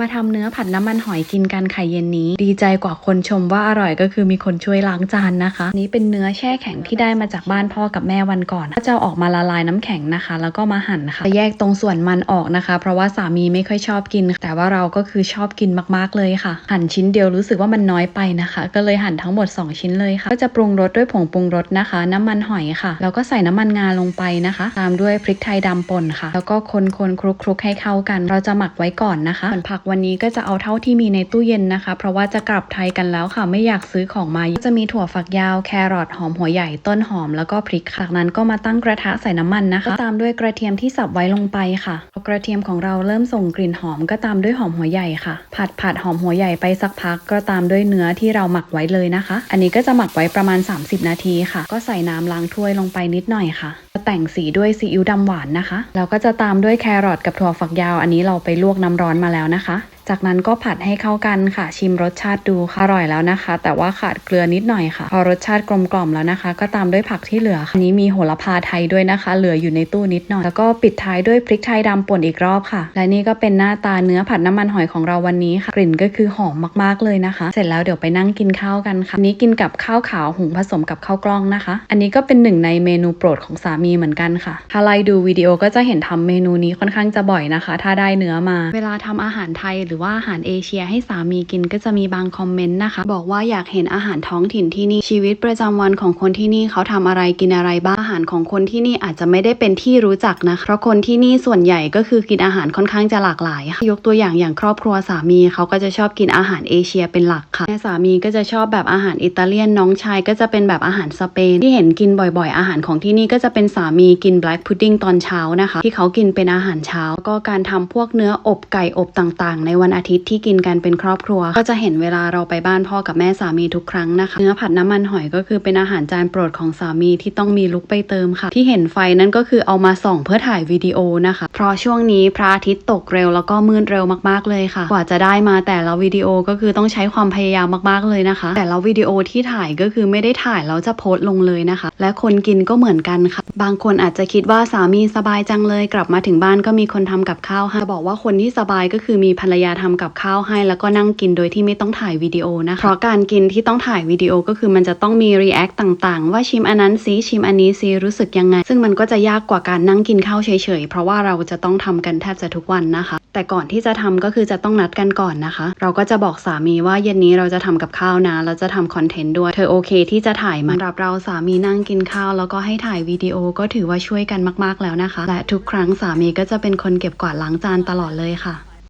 มาทำเนื้อผัดน้ำมันหอยกินกันค่เย็นนี้ ดีใจกว่าคนชมว่าอร่อยก็คือมีคนช่วยล้างจานนะคะ นี้เป็นเนื้อแช่แข็งที่ได้มาจากบ้านพ่อกับแม่วันก่อนก็จะออกมาละลายน้ำแข็งนะคะ แล้วก็มาหั่นค่ะจะแยกตรงส่วนมันออกนะคะ เพราะว่าสามีไม่ค่อยชอบกิน แต่ว่าเราก็คือชอบกินมากๆเลยค่ะ หั่นชิ้นเดียวรู้สึกว่ามันน้อยไปนะคะ ก็เลยหั่นทั้งหมด 2 ชิ้นเลยค่ะ ก็จะปรุงรสด้วยผงปรุงรสนะคะ น้ำมันหอยค่ะแล้วก็ใส่น้ำมันงาลงไปนะคะ ตามด้วยพริกไทยดำป่นค่ะ แล้วก็คนคนๆคลุกคลุกๆให้เข้ากัน เราจะหมักไว้ก่อนนะคะส่วนผักวันนี้ก็จะเอาเท่าที่มีในตู้เย็นนะคะ เพราะว่าจะกลับไทยกันแล้วค่ะ ไม่อยากซื้อของมาจะมีถั่วฝักยาวแครอทหอมหัวใหญ่ต้นหอมแล้วก็พริกจากนั้นก็มาตั้งกระทะใส่น้ำมันนะคะ ตามด้วยกระเทียมที่สับไว้ลงไปค่ะกระเทียมของเราเริ่มส่งกลิ่นหอมก็ตามด้วยหอมหัวใหญ่ค่ะ ผัดผัดหอมหัวใหญ่ไปสักพักก็ตามด้วยเนื้อที่เราหมักไว้เลยนะคะ อันนี้ก็จะหมักไว้ประมาณ 30 นาทีค่ะ ก็ใส่น้ำล้างถ้วยลงไปนิดหน่อยค่ะแต่งสีด้วยซีอิ๊วดำหวานนะคะแล้วก็จะตามด้วยแครอทกับถั่วฝักยาวอันนี้เราไปลวกน้ำร้อนมาแล้วนะคะ จากนั้นก็ผัดให้เข้ากันค่ะ ชิมรสชาติดูค่ะอร่อยแล้วนะคะ แต่ว่าขาดเกลือนิดหน่อยค่ะ พอรสชาติกลมกล่อมแล้วนะคะ ก็ตามด้วยผักที่เหลือค่ะอันนี้มีโหระพาไทยด้วยนะคะ เหลืออยู่ในตู้นิดหน่อย แล้วก็ปิดท้ายด้วยพริกไทยดำป่นอีกรอบค่ะ และนี่ก็เป็นหน้าตาเนื้อผัดน้ำมันหอยของเราวันนี้ค่ะ กลิ่นก็คือหอมมากๆเลยนะคะ เสร็จแล้วเดี๋ยวไปนั่งกินข้าวกันค่ะอันนี้กินกับข้าวขาวหุงผสมกับข้าวกล้องนะคะ อันนี้ก็เป็นหนึ่งในเมนูโปรดของสามีเหมือนกันค่ะถ้าไล่ดูวิดีโอก็จะเห็นทำเมนูนี้ค่อนข้างจะบ่อยนะคะ ถ้าได้เนื้อมา เวลาทำอาหารไทยหรือว่าอาหารเอเชียให้สามีกินก็จะมีบางคอมเมนต์นะคะ บอกว่าอยากเห็นอาหารท้องถิ่นที่นี่ชีวิตประจำวันของคนที่นี่เขาทำอะไรกินอะไรบ้างอาหารของคนที่นี่อาจจะไม่ได้เป็นที่รู้จักนะเพราะคนที่นี่ส่วนใหญ่ก็คือกินอาหารค่อนข้างจะหลากหลายค่ะยกตัวอย่างอย่างครอบครัวสามีเขาก็จะชอบกินอาหารเอเชียเป็นหลักค่ะแม่สามีก็จะชอบแบบอาหารอิตาเลียนน้องชายก็จะเป็นแบบอาหารสเปนที่เห็นกินบ่อยๆ อาหารของที่นี่ก็จะเป็นสามีกิน black pudding ตอนเช้านะคะ ที่เขากินเป็นอาหารเช้า ก็การทำพวกเนื้ออบไก่อบต่างๆ ในวันอาทิตย์ที่กินกันเป็นครอบครัว ก็จะเห็นเวลาเราไปบ้านพ่อกับแม่สามีทุกครั้งนะคะ เนื้อผัดน้ำมันหอยก็คือเป็นอาหารจานโปรดของสามีที่ต้องมีลุกไปเติมค่ะ ที่เห็นไฟนั่นก็คือเอามาส่องเพื่อถ่ายวิดีโอนะคะ เพราะช่วงนี้พระอาทิตย์ตกเร็วแล้วก็มืดเร็วมากๆเลยค่ะ กว่าจะได้มาแต่ละวิดีโอก็คือต้องใช้ความพยายามมากๆเลยนะคะ แต่ละวิดีโอที่ถ่ายก็คือไม่ได้ถ่ายแล้วจะโพสต์ลงเลยนะคะ และคนกินก็เหมือนกันค่ะ บางคนอาจจะคิดว่าสามีสบายจังเลย กลับมาถึงบ้านก็มีคนทำกับข้าวให้จะบอกว่าคนที่สบายก็คือมีภรรยาทำกับข้าวให้ แล้วก็นั่งกินโดยที่ไม่ต้องถ่ายวิดีโอนะคะ เพราะการกินที่ต้องถ่ายวิดีโอก็คือมันจะต้องมีรีแอคต่างๆ ว่าชิมอันนั้นซิชิมอันนี้ซิรู้สึกยังไง ซึ่งมันก็จะยากกว่าการนั่งกินข้าวเฉยๆ เพราะว่าเราจะต้องทำกันแทบจะทุกวันนะคะ แต่ก่อนที่จะทำก็คือจะต้องนัดกันก่อนนะคะ เราก็จะบอกสามีว่าเย็นนี้เราจะทำกับข้าวนะเราจะทำคอนเทนต์ด้วย เธอโอเคที่จะถ่ายมาสำหรับเราสามีนั่งกินข้าว แล้วก็ให้ถ่ายวิดีโอก็ถือว่าช่วยกันมากๆแล้วนะคะ และทุกครั้งสามีก็จะเป็นคนเก็บกวาดล้างจานตลอดเลยค่ะ